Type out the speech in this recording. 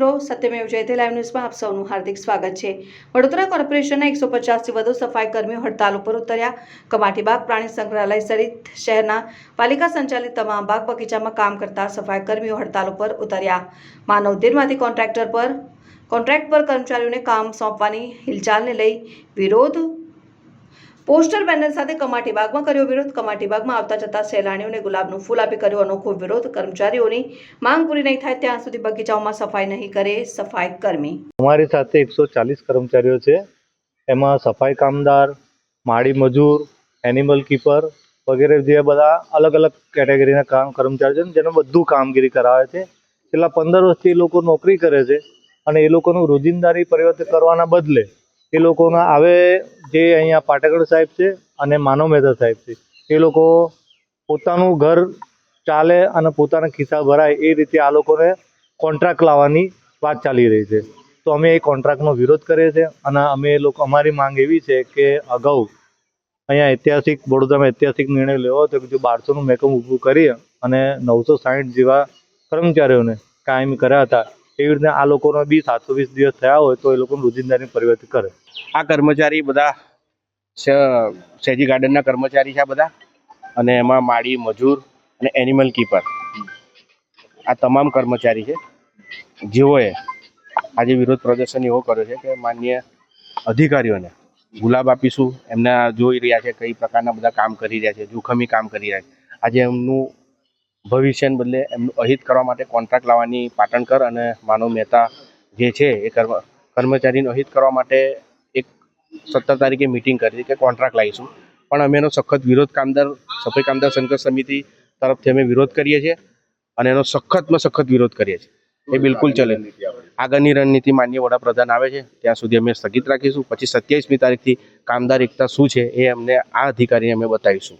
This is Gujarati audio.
મિત્રો, સત્યમેવ જયતે લાઈવ ન્યૂઝમાં આપ સૌનું હાર્દિક સ્વાગત છે. વડોદરા કોર્પોરેશનના એકસો પચાસથી વધુ સફાઈ કર્મીઓ હડતાલ ઉપર ઉતર્યા. કમાટીબાગ પ્રાણી સંગ્રહાલય સહિત શહેરના પાલિકા સંચાલિત તમામ બાગ બગીચામાં કામ કરતા સફાઈ કર્મીઓ હડતાલ ઉપર ઉતર્યા. માનવ દિનમાંથી કોન્ટ્રાક્ટર પર, કોન્ટ્રાક્ટ પર કર્મચારીઓને કામ સોંપવાની હિલચાલને લઈ વિરોધ પોસ્ટર બેનર સાથે કમાટી બાગમાં કર્યો વિરોધ. કમાટી બાગમાં આવતા જતા સહેલાણીઓને ગુલાબનું ફૂલ આપી કર્યો અનોખો વિરોધ. કર્મચારીઓની માંગ પૂરી નહીં થાય ત્યાં સુધી બગીચાઓમાં સફાઈ નહીં કરે સફાઈ કર્મી. અમારી સાથે એકસો ચાલીસ કર્મચારીઓ છે. એમાં સફાઈ કામદાર માળી મજૂર એનિમલ કીપર વગેરે જે બધા અલગ અલગ કેટેગરીના કામ કર્મચારીઓ છે જેનું બધું કામગીરી કરાવે છે. છેલ્લા પંદર વર્ષથી એ લોકો નોકરી કરે છે અને એ લોકોનું રોજિંદારી પરિવર્તન કરવાના બદલે એ લોકોના આવે જે અહીંયા પાટેકર સાહેબ છે અને માનવ મહેતા સાહેબ છે. એ લોકો પોતાનું ઘર ચાલે અને પોતાના ખિસ્સા ભરાય એ રીતે આ લોકોને કોન્ટ્રાક્ટ લાવવાની વાત ચાલી રહી છે. તો અમે એ કોન્ટ્રાક્ટનો વિરોધ કરીએ છીએ અને અમે એ લોકો, અમારી માંગ એવી છે કે અગાઉ અહીંયા ઐતિહાસિક વડોદરામાં ઐતિહાસિક નિર્ણય લેવો હતો કે જો બારસોનું મેકમ ઊભું કરી અને નવસો સાઠ જેવા કર્મચારીઓને કાયમી કર્યા હતા એવી રીતે આ લોકોનો બી સાતસો વીસ દિવસ થયા હોય તો એ લોકોનું રોજિંદાની પરિવર્તન કરે. આ કર્મચારી બધા સેજી ગાર્ડનના કર્મચારી છે બધા. અને એમાં માળી મજૂર અને એનિમલ કીપર આ તમામ કર્મચારી છે. જેઓએ આજે વિરોધ પ્રદર્શન એવો કર્યો છે કે માન્ય અધિકારીઓને ગુલાબ આપીશું. એમના જોઈ રહ્યા છે કઈ પ્રકારના બધા કામ કરી રહ્યા છે, જોખમી કામ કરી રહ્યા છે. આજે એમનું ભવિષ્યને બદલે એમનું અહિત કરવા માટે કોન્ટ્રાક્ટ લાવવાની પાટણકર અને માનવ મહેતા જે છે એ કર્મ, કર્મચારીનું અહિત કરવા માટે એક સત્તર તારીખે મિટિંગ કરી કે કોન્ટ્રાક્ટ લાવીશું. પણ અમે એનો સખત વિરોધ કામદાર, સફાઈ કામદાર સંઘર્ષ સમિતિ તરફથી અમે વિરોધ કરીએ છીએ અને એનો સખતમાં સખત વિરોધ કરીએ છીએ. એ બિલકુલ ચલે. આગળની રણનીતિ માન્ય વડાપ્રધાન આવે છે, ત્યાં સુધી અમે સ્થગિત રાખીશું. પછી સત્યાવીસમી તારીખથી કામદાર એકતા શું છે એ અમને આ અધિકારીને અમે બતાવીશું.